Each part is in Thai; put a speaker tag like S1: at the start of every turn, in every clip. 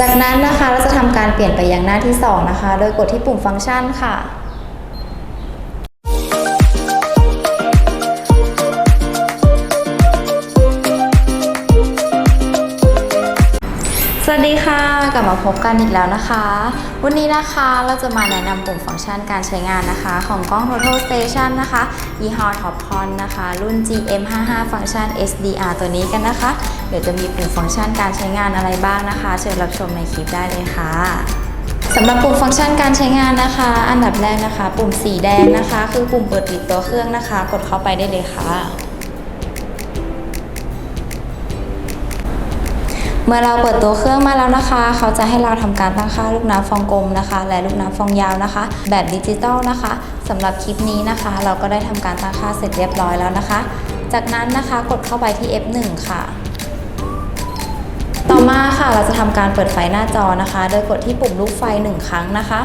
S1: จากนั้นนะคะเราจะทำการเปลี่ยนไปยังหน้าที่ 2 นะคะ โดยกดที่ปุ่มฟังก์ชันค่ะ ดีค่ะ กลับมาพบกันอีกแล้วนะคะ วันนี้นะคะเราจะมาแนะนำปุ่มฟังก์ชันการใช้งานนะคะ ของกล้อง Total Station นะคะ ยี่ห้อ Topcon นะคะ รุ่น GM55 ฟังก์ชัน SDR ตัวนี้กันนะคะ เดี๋ยวจะมีปุ่มฟังก์ชันการใช้งานอะไรบ้างนะคะ เชิญรับชมในคลิปได้เลยค่ะสำหรับปุ่มฟังก์ชันการใช้งานนะคะ อันดับแรกนะคะ ปุ่มสีแดงนะคะ คือปุ่มเปิดปิดตัวเครื่องนะคะ กดเข้าไปได้เลยค่ะ เมื่อเราเปิดตัวเครื่องมาแล้วนะคะ เขาจะให้เราทำการตั้งค่าลูกน้ำฟองกลมนะคะ และลูกน้ำฟองยาวนะคะ แบบดิจิตอลนะคะสำหรับคลิปนี้นะคะ เราก็ได้ทำการตั้งค่าเสร็จเรียบร้อยแล้วนะคะ จากนั้นนะคะกดเข้าไปที่ F1 ค่ะต่อมาค่ะเราจะทำการเปิดไฟหน้าจอนะคะ โดยกดที่ปุ่มลูกไฟ 1 ครั้งนะคะ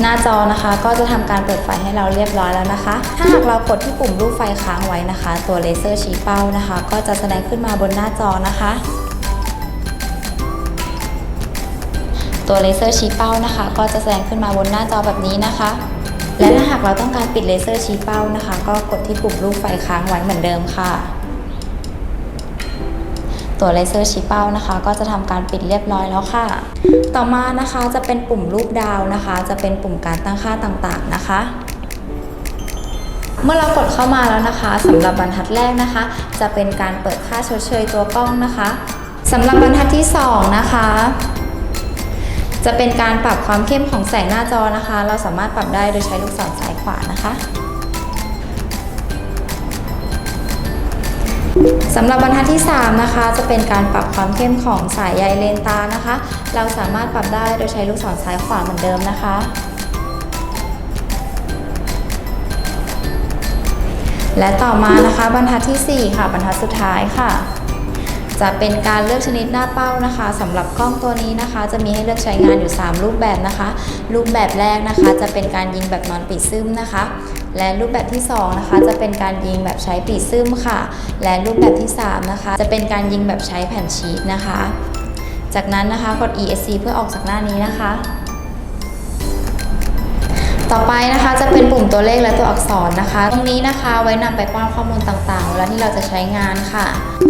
S1: หน้าจอนะคะก็จะทำการเปิดไฟให้เราเรียบร้อยแล้วนะคะ ถ้าหากเรากดที่ปุ่มรูปไฟค้างไว้นะคะ ตัวเลเซอร์ชี้เป้านะคะ ก็จะแสดงขึ้นมาบนหน้าจอนะคะ ตัวเลเซอร์ชี้เป้านะคะ ก็จะแสดงขึ้นมาบนหน้าจอแบบนี้นะคะ และถ้าหากเราต้องการปิดเลเซอร์ชี้เป้านะคะ ก็กดที่ปุ่มรูปไฟค้างไว้เหมือนเดิมค่ะ ตัวเลเซอร์ชี้เป้านะคะ ก็จะทำการปิดเรียบร้อยแล้วค่ะ ต่อมานะคะจะเป็นปุ่มรูปดาวนะคะ จะเป็นปุ่มการตั้งค่าต่างๆนะคะเมื่อเรากดเข้ามาแล้วนะคะสำหรับบรรทัดแรกนะคะ จะเป็นการเปิดค่าชดเชยตัวกล้องนะคะสำหรับบรรทัดที่ 2 นะคะ จะเป็นการปรับความเข้มของแสงหน้าจอนะคะ เราสามารถปรับได้โดยใช้ลูกศรซ้ายขวานะคะ สำหรับบรรทัดที่ 3 นะคะ จะเป็นการปรับความเข้มของสายใยเลนตานะคะ เราสามารถปรับได้โดยใช้ลูกศรซ้ายขวาเหมือนเดิมนะคะและต่อมานะคะบรรทัดทีสี่4 ค่ะ บรรทัดสุดท้ายค่ะ จะเป็นการเลือกชนิดหน้าเป้านะคะสำหรับกล้องตัวนี้นะคะ จะมีให้เลือกใช้งานอยู่ 3 รูปแบบนะคะ รูปแบบแรกนะคะ จะเป็นการยิงแบบนอนปีซึมนะคะ และรูปแบบที่2นะคะจะเป็นการยิงแบบใช้ปีซึมค่ะ และรูปแบบที่3นะคะจะเป็นการยิงแบบใช้แผ่นชีตนะคะ จากนั้นนะคะกด ESC เพื่อออกจากหน้านี้นะคะ ต่อไปนะคะจะเป็นปุ่มตัวเลขและตัวอักษรนะคะ ตรงนี้นะคะไว้นำไปป้อนข้อมูลต่างๆเวลาที่เราจะใช้งานค่ะ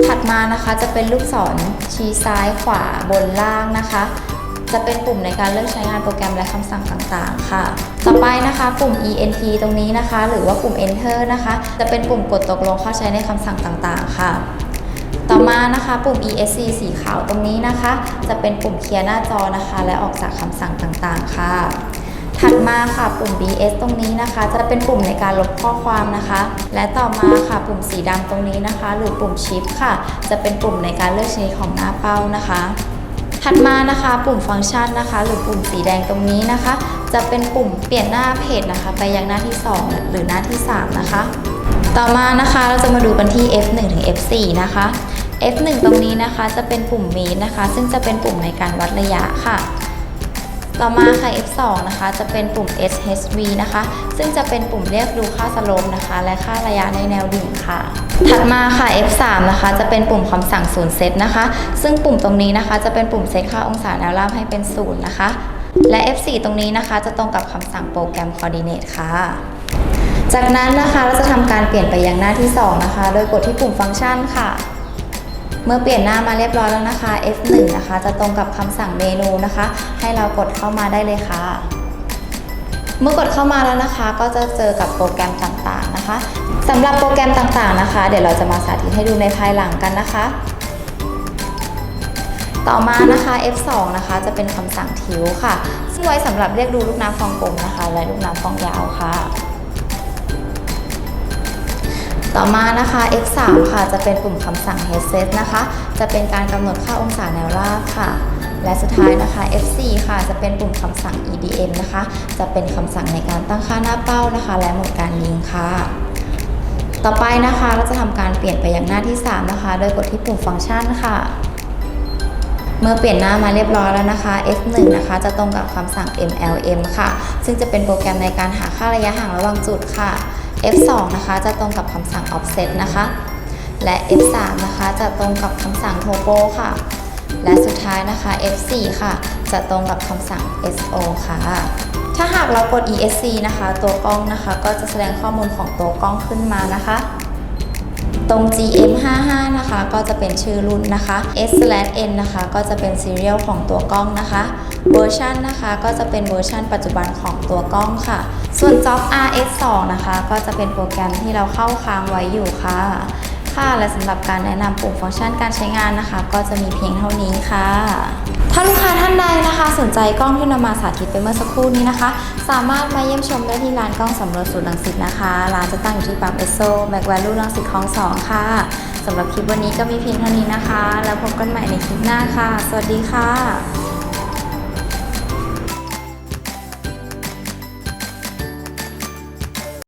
S1: ถัดมานะคะจะเป็นลูกศรชี้ซ้ายขวาบนล่างนะคะ จะเป็นปุ่มในการเลือกใช้งานโปรแกรมและคำสั่งต่างๆ ค่ะ ต่อไปนะคะปุ่ม ENT ตรงนี้นะคะ หรือว่าปุ่ม Enter นะคะ จะเป็นปุ่มกดตกลงเข้าใช้ในคำสั่งต่างๆ ค่ะต่อมานะคะปุ่ม ESC สีขาวตรงนี้นะคะ จะเป็นปุ่มเคลียร์หน้าจอนะคะ และออกจากคำสั่งต่างๆ ค่ะ ถัดมาค่ะปุ่ม BS ตรงนี้นะคะ จะเป็นปุ่มในการลบข้อความนะคะ และต่อมาค่ะปุ่มสีดำตรงนี้นะคะ หรือปุ่ม Shift ค่ะ จะเป็นปุ่มในการเลือกชนิดของหน้าเป้านะคะถัดมานะคะปุ่มฟังก์ชันนะคะ หรือปุ่มสีแดงตรงนี้นะคะ จะเป็นปุ่มเปลี่ยนหน้าเพจนะคะ ไปยังหน้าที่ 2 หรือหน้าที่ 3 นะคะ ต่อมานะคะเราจะมาดูกันที่ F1 ถึง F4 นะคะ F1 ตรงนี้นะคะจะเป็นปุ่มเมตรนะคะ ซึ่งจะเป็นปุ่มในการวัดระยะค่ะ ต่อมาค่ะ F2 นะคะจะเป็นปุ่ม SHV นะคะ ซึ่งจะเป็นปุ่มเรียกดูค่าสโลปนะคะ และค่าระยะในแนวดิ่งค่ะ ถัดมาค่ะ F3 นะคะ จะเป็นปุ่มคำสั่งศูนย์เซตนะคะ ซึ่งปุ่มตรงนี้นะคะจะเป็นปุ่มเซตค่าองศาแนวราบให้เป็นศูนย์นะคะ และ F4 ตรงนี้นะคะจะตรงกับคำสั่งโปรแกรม coordinate ค่ะ จากนั้นนะคะเราจะทำการเปลี่ยนไปยังหน้าที่ 2 นะคะ โดยกดที่ปุ่มฟังก์ชันค่ะ เมื่อเปลี่ยนหน้ามาเรียบร้อยแล้วนะคะ F1 นะคะ จะตรงกับคำสั่งเมนูนะคะ ให้เรากดเข้ามาได้เลยค่ะ เมื่อกดเข้ามาแล้วนะคะ ก็จะเจอกับโปรแกรมต่างๆนะคะสำหรับโปรแกรมต่างๆนะคะ เดี๋ยวเราจะมาสาธิตให้ดูในภายหลังกันนะคะ ต่อมานะคะ F2 นะคะจะเป็นคำสั่งทิวค่ะซึ่งไว้สำหรับเรียกดูลูกน้ำฟองกลมนะคะ และลูกน้ำฟองยาวค่ะ ต่อมานะคะ F3 ค่ะจะเป็นปุ่มคำสั่ง headset นะคะ จะเป็นการกำหนดค่าองศาแนวราบค่ะ และสุดท้ายนะคะ F4 ค่ะจะเป็นปุ่มคำสั่ง EDM นะคะ จะเป็นคำสั่งในการตั้งค่าหน้าเป้านะคะ และโหมดการยิงค่ะ ต่อไปนะคะเราจะทำการเปลี่ยนไปยังหน้าที่ 3 นะคะ โดยกดที่ปุ่มฟังก์ชันค่ะเมื่อเปลี่ยนหน้ามาเรียบร้อยแล้วนะคะ F1 นะคะจะตรงกับคำสั่ง MLM ค่ะ ซึ่งจะเป็นโปรแกรมในการหาค่าระยะห่างระหว่างจุดค่ะ F2 นะคะจะตรงกับคำสั่ง offset นะคะ และ F3 นะคะจะตรงกับคำสั่ง Turbo ค่ะ และสุดท้ายนะคะ F4 ค่ะ จะตรงกับคำสั่ง SO ค่ะ ถ้าหากเรากด ESC นะคะ ตัวกล้องนะคะก็จะแสดงข้อมูลของตัวกล้องขึ้นมานะคะตรง GM55 นะคะ ก็จะเป็นชื่อรุ่นนะคะ S/N นะคะ ก็จะเป็น serial ของตัวกล้องนะคะ เวอร์ชันนะคะก็จะเป็นเวอร์ชันปัจจุบันของตัวกล้องค่ะ ส่วน Job RS2 นะคะ ก็จะเป็นโปรแกรมที่เราเข้าค้างไว้อยู่ค่ะ ค่ะและสำหรับการแนะนำปุ่มฟังก์ชันการใช้งานนะคะ ก็จะมีเพียงเท่านี้ค่ะ ถ้าลูกค้าท่านใดนะคะ สนใจกล้องที่นำมาสาธิตไปเมื่อสักครู่นี้นะคะ สามารถมาเยี่ยมชมได้ที่ร้านกล้องสำรวจสูตรลังสิตนะคะร้านจะตั้งอยู่ที่ปั๊มเอสโซแบกแวลูลังสิตคลองสองค่ะสำหรับคลิปวันนี้ก็มีเพียงเท่านี้นะคะ แล้วพบกันใหม่ในคลิปหน้าค่ะ สวัสดีค่ะ